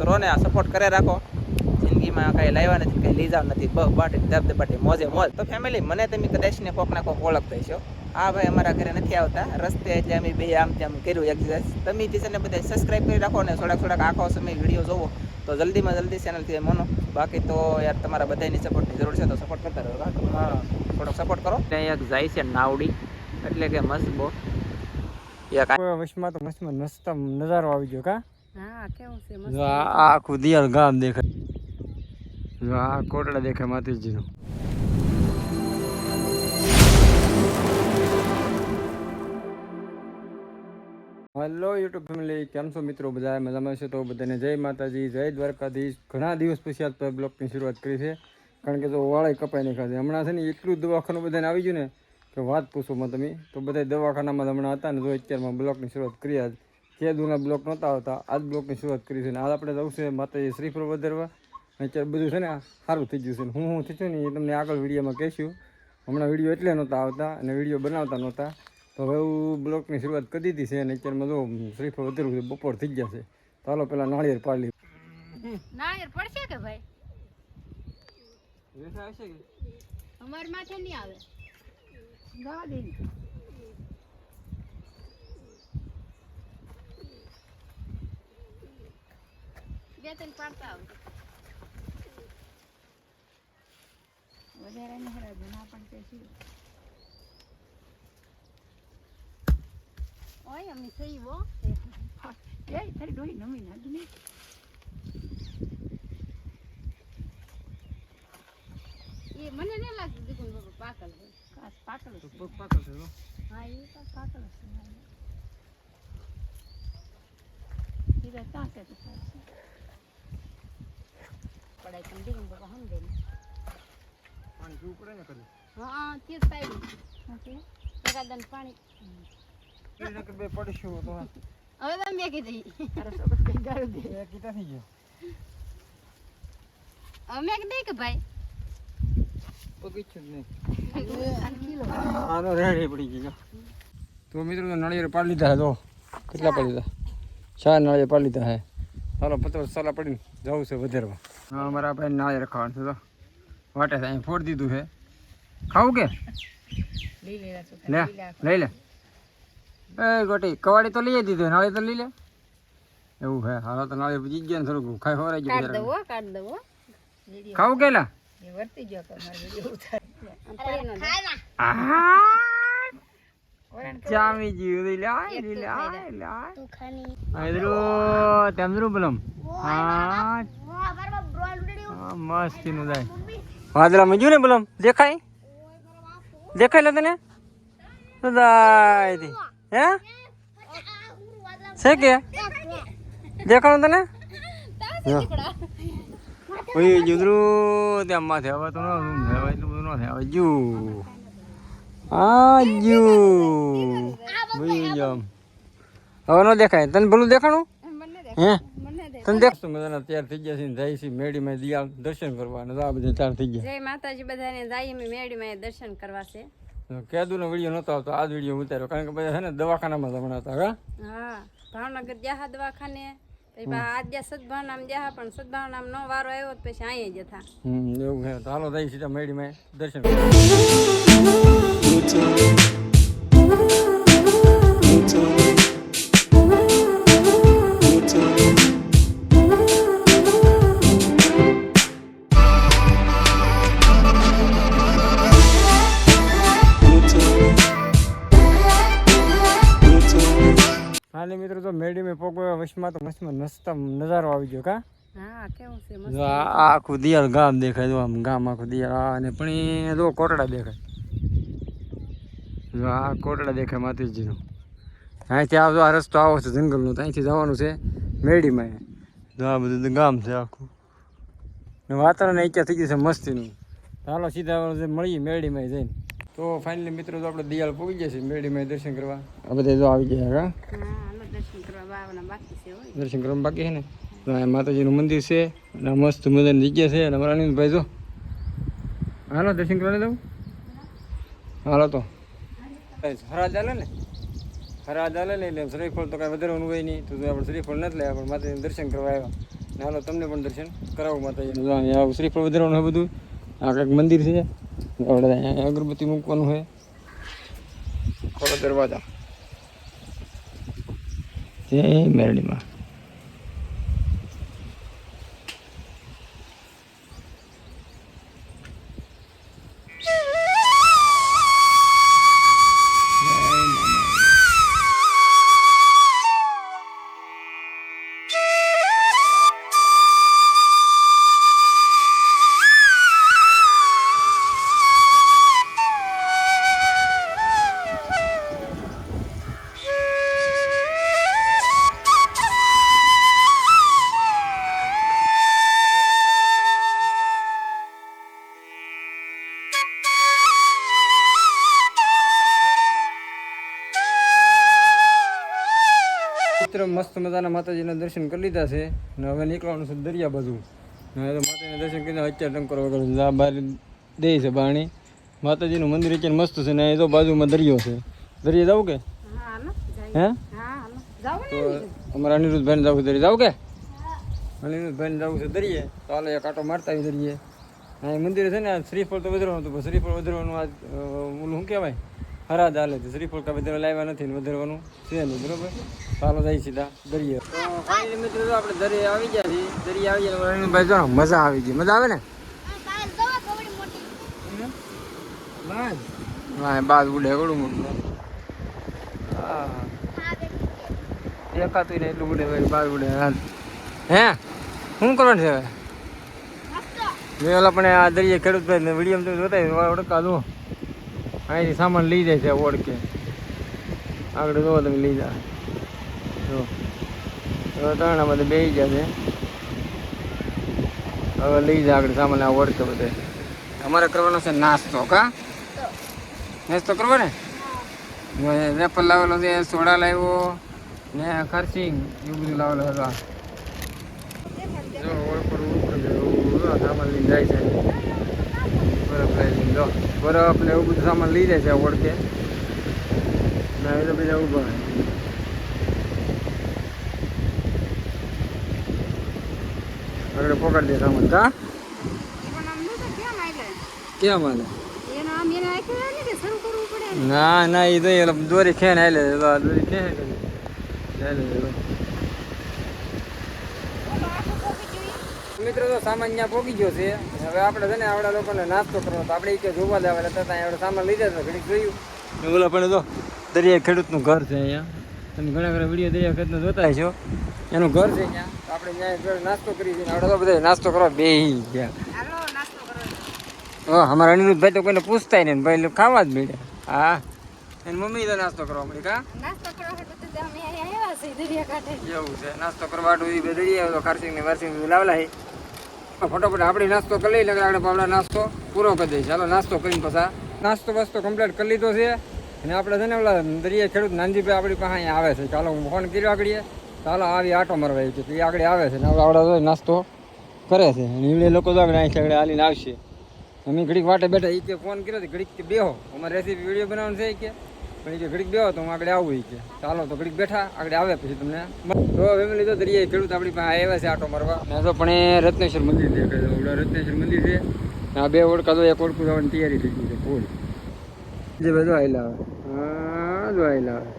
કરો ને આ સપોર્ટ કરે રાખો. જિંદગીમાં કાંઈ લાવ્યા નથી, કંઈ જાવ નથી. બહુ બાટી દબ મોજે મોજ. તો ફેમિલી મને તમે કદાચ ને કોક ના કોક ઓળખતા છો આ ભાઈ અમારા ઘરે નથી આવતા. રસ્તે એટલે અમે બે આમ તેમ કર્યું એક્સરસાઇઝ તમે તે બધા સબસ્ક્રાઈબ કરી રાખો ને થોડાક થોડાક આખો સમય વીડિયો જોવો. તો જલ્દીમાં જલ્દી ચેનલથી મનો બાકી તો યાર તમારા બધાની સપોર્ટની જરૂર છે તો સપોર્ટ કરતા રહો. હા થોડોક સપોર્ટ કરો. ત્યાં એક જાય છે નાવડી. એટલે કે મસ્ત એક વશમાં તો મસ્તમાં મસ્ત નજારો આવી ગયો કા? આખું દિયાલ ગામ દેખાય. આ કોટડા દેખાય માતાજીનું. હેલો યુટ્યુબ ફેમિલી કેમ છો મિત્રો? બધા મજામાં છે તો બધાને જય માતાજી જય દ્વારકાધીશ. ઘણા દિવસ પછી આ બ્લોકની શરૂઆત કરી છે. કારણ કે જો વાળે કપાઈ નાખ્યા છે હમણાં છે ને એટલું દવાખાનું બધાને આવી ગયું ને કે વાત પૂછોમાં તમે. તો બધા દવાખાનામાં હમણાં હતા ને જો અત્યારમાં બ્લોકની શરૂઆત કરી આજ. કે દૂરના બ્લોક નહોતા આવતા. આજ બ્લોકની શરૂઆત કરી છે ને આજ આપણે જવું છે માતાજી શ્રીફળ વધારવા. અત્યારે બધું છે ને સારું થઈ ગયું છે ને હું હું થઈ છું ને એ તમને આગળ વિડીયોમાં કહીશું. હમણાં વીડિયો એટલે નહોતા આવતા અને વીડિયો બનાવતા નહોતા. તો હવે હું બ્લોકની શરૂઆત કરી દીધી છે અને અત્યારમાં જો શ્રીફળ વધારવું છે બપોર થઈ ગયા છે. તો હાલો પેલા નાળિયેર પાડી નાળિયેર પડશે કે ભાઈ? અમાર માથે નહીં આવે. જવા બે ત્રણ પાડતા આવજો વધારે નહીં હરાજો ના પણ તે શું ઓય અમે થઈ વો એ તારી ડોઈ નમી નાખી નહીં એ મને નહીં લાગતું દીકુન બાબા પાકલ હોય કાસ પાકલ છે હા એ પાકલ છે હીરા ત્યાં છે તો ચાલશે પડાય પણ દીકુન બાબા હમ દે હા તે જ ઓકે. એકાદન પાણી. બે પડીશું તો હવે તમે મેકી દઈ અરે છોકરો કઈ ગાળું દે. કીધા થઈ ગયો. હવે મેક દઈ કે ભાઈ. બગીચું જ નહીં. આનો રેડી પડી ગયો તો મિત્રો નળિયેર પાડી લીધા તો કેટલા પાડી લીધા? ચાર નળિયેર પાડી લીધા હે ચાલો પચાસ સાલા પડીને જવું છે વધારવા. હા અમારા ભાઈ ના રખાવાનું છે તો વાટે છે અહીં ફોડ દીધું છે. ખાવું કે? લે લઈ લે એ ગોટી કવાડી તો લઈ દીધું નાળી તો લઈ લે. એવું હે હાલો તો નાળી બીજી ગયા ને થોડુંક ખાઈ ખવડાવી ગયું કાઢ દવો કાઢ દવો ખાવું કે લા? એ વર્તી ગયો કે મારો વિડિયો ઉતાર ચામી જીવ લે આય લે આય લે આય તું ખાની આયદરો તેમદરો બલમ હા. હા, મસ્તનું દાય વાદળા મજુ ને બલમ દેખાય? દેખાય લે તને? તો દાય દી હે? છે કે? દેખાણું તને? ઓય જુદરું ત્યાં માથે હવે તો ન રૂમ થાય એટલું બધું ન થાય. જુ આ જુ હવે ન દેખાય. તને ભલું દેખાણું? હે? તને દેખશું મજાના તૈયાર થઈ ગયા છે ને જાય છે દિયાળ દર્શન કરવા અને આ બધા તૈયાર થઈ ગયા. જય માતાજી બધાને જાય અમે મેળીમાં દર્શન કરવા છે. કેદુનો વીડિયો નતો આવતો આ જ વીડિયો ઉતાર્યો. કારણ કે બધા છે ને દવાખાનામાં હતા હા? હા ભાવનગર જ્યાં દવાખાને. પછી આજ જ્યાં જ્યાં પણ સદભાવનામ નો વારો આવ્યો પછી અહીંયા જતા હતા. હમ એવું છે. તો હાલો સીધા મેડીમાં દર્શન કરવા. હાલે મિત્રો તો મેડીમાં પોગવા વશમાં તો મસ્તમાં મસ્ત નજારો આવી ગયો કા? હા કેવું છે? આ આખું દિયાળ ગામ દેખાય જો આમ ગામ આખું દિયાળ આ અને પણ એ જો કોટડા દેખાય. આ કોટડા દેખાય માતાજીનું. અહીંથી આવજો, આ રસ્તો આવો છે જંગલનો, તો અહીંથી જવાનું છે મેડીમાં જો આ બધું ગામ છે આખું. વાતાવરણ ઈચ્છા થઈ ગયું છે મસ્તીનું. ચાલો સીધા મળીએ મેડીમાં જઈને. તો ફાઇનલી મિત્રો તો આપણે દિયાળ પહોંચી ગયા છે મેડીમાં દર્શન કરવા. આ બધા જો આવી ગયા હા? દર્શન કરવા બાકી છે ને? તો માતાજીનું મંદિર છે, અને મસ્ત મજાની જગ્યા છે. અને અમારા જો. હાલો, દર્શન કરવા દઉં હાલો તો. હરાજ ચાલે ને? હરાજ ચાલે ને એટલે શ્રીફળ તો કાંઈ વધારવાનું હોય નહીં. તો આપણે શ્રીફળ નથી લાવ્યા, પણ માતાજીનું દર્શન કરવા આવ્યા. ને હાલો તમને પણ દર્શન કરાવું માતાજીનું. જો આવું શ્રીફળ વધારવાનું હોય બધું. આ કંઈક મંદિર છે. આપણે અહીંયા અગરબત્તી મૂકવાનું હોય. ખોલો દરવાજા જય મેરડીમાં. મિત્ર મસ્ત મજાના માતાજીના દર્શન કરી લીધા છે. ને હવે નીકળવાનું છે દરિયા બાજુ. હવે તો માતાજીના દર્શન કરીને અત્યારે ટંકર વગર બહાર દે છે બાણી. માતાજીનું મંદિર અત્યારે મસ્ત છે ને એ તો બાજુમાં દરિયો છે. દરિયા જાવ કે? હા તો અમારા અનિરુદ્ધભાઈને જવું દરિયે. જાવ કે? અનિરુદ્ધભાઈને જવું છે દરિયે. તો હાલો એક આટો મારતા આવી દરિયે. અહીં મંદિર છે ને શ્રીફળ તો વધારવાનું હતું શ્રીફળ વધારવાનું આ ઓલું શું કહેવાય? હરાજ ચાલે છે. શ્રીફળ કાંઈ વધારવા લાવ્યા નથી ને વધારવાનું છે નહીં બરોબર? ચાલો જાય સીધા દરિયે. તો ફાઇનલી મિત્રો તો આપણે દરિયે આવી ગયા છીએ. દરિયે આવી ગયા અનિરુદ્ધભાઈ જો મજા આવી ગઈ. મજા આવે ને? હા બાદ ઉડે ઘણું મોટું. હા. દેખાતું ને એટલું ઉડે ભાઈ બાર ઉડે. હા. હે? શું કરવાનું છે હવે? મેં ઓલા પણ આ દરિયે ખેડૂત ભાઈ ને વીડિયો તમે જોતા ઓળખા દો અહીંથી સામાન લઈ જાય છે ઓળખે. આગળ જોવો તમે લઈ જા. જો ત્રણ બધે બેસી જશે હવે લઈ જા આગળ સામાન, આ ઓળખે બધે. અમારે કરવાનો છે નાસ્તો, કા? નાસ્તો કરવો ને? વેપર લાવેલો છે, સોડા લાવ્યો, ને ખર્ચી, એવું બધું લાવેલો હતો જો, ઓળખ ઉપર સામાન લઈને જાય છે. જો બરફ ને એવું બધું સામાન લઈ જાય છે ઓળખે ના એ તો બીજા ઊભા આગળ પકડી દે સામાન. કા? કેમ આખ્યું ને ને એ તો દોરી ખેન આ દોરી ખેન મિત્રો તો સામાન ત્યાં પોગી ગયો છે. હવે આપણે છે ને આવડા લોકોને નાસ્તો કરવો તો આપણે કે જોવા લેવા હતા ત્યાં આપણે સામાન લીધા તો ઘડીક જોયું. ને ઓલા પણ તો દરિયા ખેડૂતનું ઘર છે અહીંયા. તમે ઘણા ઘણા વીડિયો દરિયા ખેડૂતનું જોતા છો. એનું ઘર છે ત્યાં તો આપણે ત્યાં નાસ્તો કરી દઈએ આપણે તો બધા નાસ્તો કરવા બે ગયા. હા નાસ્તો કરો. ઓ અમારા અનિરુદ્ધભાઈ તો કોઈને પૂછતાય નહીં ભાઈ ખાવા જ મળે. હા. એની મમ્મી તો નાસ્તો કરવા મળી કા? નાસ્તો કરવા તો અમે અહીંયા આવ્યા છે દરિયા કાંઠે. એવું છે. નાસ્તો કરવા હાટુ ઈ બે તો ખારસિંગ ને વારસિંગ લાવલા હે. ફટોફટ આપણે નાસ્તો કરી લઈએ આપણે પાવડા નાસ્તો પૂરો કરી દઈએ. ચાલો, નાસ્તો કરીને પછી નાસ્તો વાસ્તો કમ્પ્લીટ કરી લીધો છે. અને આપણે છે ને ઓલા દરિયા ખેડૂત નાનજીભાઈ આપણી પાસે અહીંયા આવે છે. ચાલો, હું ફોન કર્યો આગળ ચાલો, આવી આટો મરવા આવી છે. એ આગળ આવે છે. ને આપણે આવડે નાસ્તો કરે છે. અને એ લોકો તો આગળ અહીંયા આગળ હાલીને આવશે. અમે ઘડીક વાટે બેઠા. એ કે ફોન કર્યો ઘડીક બેહો. અમારે રેસીપી વીડિયો બનાવવાનું છે કે. પણ એ કે ઘડીક બેહો તો હું આગળ આવું કે. ચાલો તો ઘડીક બેઠા, આગળ આવે પછી તમને. તો ફેમિલી તો દરિયા ખેડૂત આપણી પાસે આવ્યા છે આટો મારવા. મેં તો પણ એ રત્નેશ્વર મંદિર છે રત્નેશ્વર મંદિર છે. આ બે ઓળખા તો એક ઓળખું જવાની તૈયારી થઈ ગઈ છે ફૂલ જે બધું આવેલા આવે. હા જો આવેલા આવે.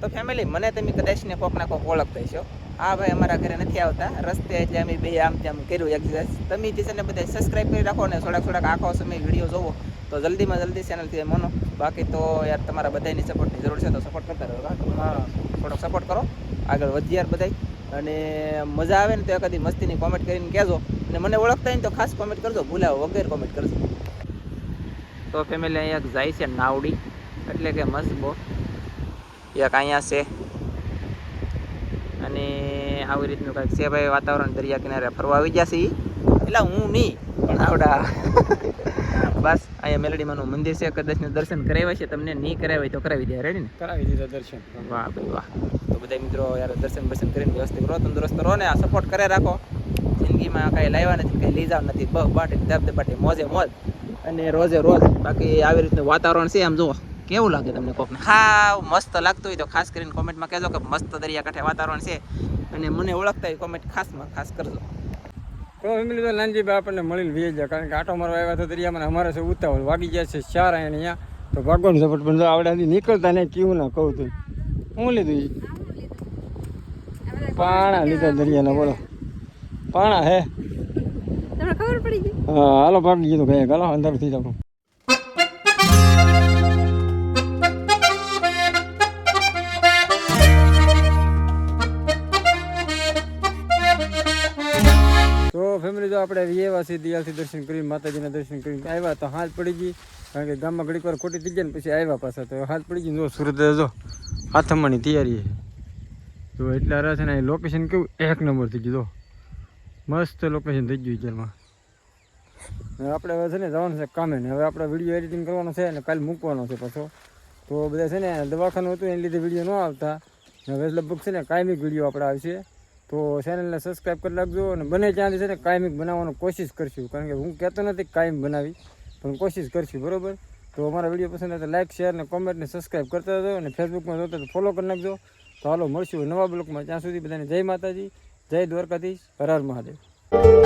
તો ફેમિલી મને તમે કદાચ ને કોક ના કોક ઓળખતા હશો. આ ભાઈ અમારા ઘરે નથી આવતા. રસ્તે એટલે અમે બે આમ તેમ કર્યું એક્સરસાઇઝ તમે જે છે ને બધા સબસ્ક્રાઈબ કરી રાખો ને થોડાક થોડાક આખો સમય વીડિયો જોવો. તો જલ્દીમાં જલ્દી ચેનલથી મનો બાકી તો યાર તમારા બધાની સપોર્ટની જરૂર છે તો સપોર્ટ કરતા રહો. હા થોડોક સપોર્ટ કરો. આગળ વધીએ યાર બધાય. અને મજા આવે ને તો એકાદી મસ્તીની કોમેન્ટ કરીને કહેજો. અને મને ઓળખતા હોય ને તો ખાસ કોમેન્ટ કરજો. ભૂલાવો વગેરે કોમેન્ટ કરજો. તો ફેમિલી અહીંયા એક જાય છે નાવડી. એટલે કે મસ્ત બહુ એક અહીંયા છે. અને આવી રીતનું કંઈક છે ભાઈ વાતાવરણ દરિયા કિનારે ફરવા આવી છે એટલે હું નહીં પણ આવડા. બસ અહીંયા મેલડીમાંનું મંદિર છે કદાચનું દર્શન કરાવ્યા છે. તમને નહીં કરાવ્યા તો કરાવી દે. રેડી ને? કરાવી દીધા દર્શન. વાહ ભાઈ વાહ. તો બધા મિત્રો યાર દર્શન બર્શન કરીને વ્યવસ્થિત રહો તંદુરસ્ત રહો ને આ સપોર્ટ કરે રાખો. જિંદગીમાં કાંઈ લાવ્યા નથી કંઈ લઈ જાવ નથી. બહુ બાટી દબ દબાટી મોજે મોજ. અને રોજે રોજ બાકી આવી રીતનું વાતાવરણ છે આમ જુઓ. કેવું લાગે તમને કોકને? હા મસ્ત લાગતું હોય તો ખાસ કરીને કોમેન્ટમાં કહેજો કે મસ્ત દરિયાકાંઠે વાતાવરણ છે. અને મને ઓળખતા હોય કોમેન્ટ ખાસમાં ખાસ કરજો. તો ફેમિલી તો નાનજીભાઈ આપણને મળીને વી જાય કારણ કે આટો મારવા આવ્યા તો દરિયામાં અમારે છે ઉતાવળ? વાગી જાય છે ચાર અહીંયા અહીંયા. તો ભગવાન સપોર્ટ પણ આવડાથી નીકળતા નહીં કેવું ના કહું તું હું લીધું? પાણા લીધા દરિયાના બોલો. પાણા હે? તમને ખબર પડી ગઈ? હા હાલો ભાગી ગયું ગયા હાલો અંદર થઈ જાવ. આપણે વિયેવાસી દિયાલથી દર્શન કરી માતાજીના દર્શન કરી આવ્યા તો હાથ પડી ગઈ. કારણ કે ગામમાં ઘડીક વાર ખોટી થઈ ગયા ને પછી આવ્યા પાછા તો હાથ પડી ગઈ. જો સુરત જો હાથમવાની તૈયારી તો એટલે રહે છે ને લોકેશન કેવું? એક નંબર થઈ ગયું મસ્ત લોકેશન થઈ ગયું અત્યારમાં. આપણે હવે છે ને જવાનું છે કામે ને, હવે આપણે વીડિયો એડિટિંગ કરવાનો છે અને કાલે મૂકવાનો છે પાછો. તો બધા છે ને દવાખાનું હતું, એને લીધે વીડિયો ન આવતા. હવે લગભગ છે ને કાયમી વીડિયો આપણે આવશે તો ચેનલને સબસ્ક્રાઈબ કરી નાખજો અને બને ત્યાંથી છે ને કાયમિક બનાવવાનો કોશિશ કરશું. કારણ કે હું કહેતો નથી કાયમ બનાવી, પણ કોશિશ કરશું, બરોબર? તો અમારા વીડિયો પસંદ આવે લાઇક શેર અને કોમેન્ટને સબસ્ક્રાઈબ કરતા હતો અને ફેસબુકમાં જોતા તો ફોલો કરી નાખજો. તો હાલો, મળશું નવા બ્લોકમાં. ત્યાં સુધી બધાને જય માતાજી, જય દ્વારકાધીશ. હર હર મહાદેવ.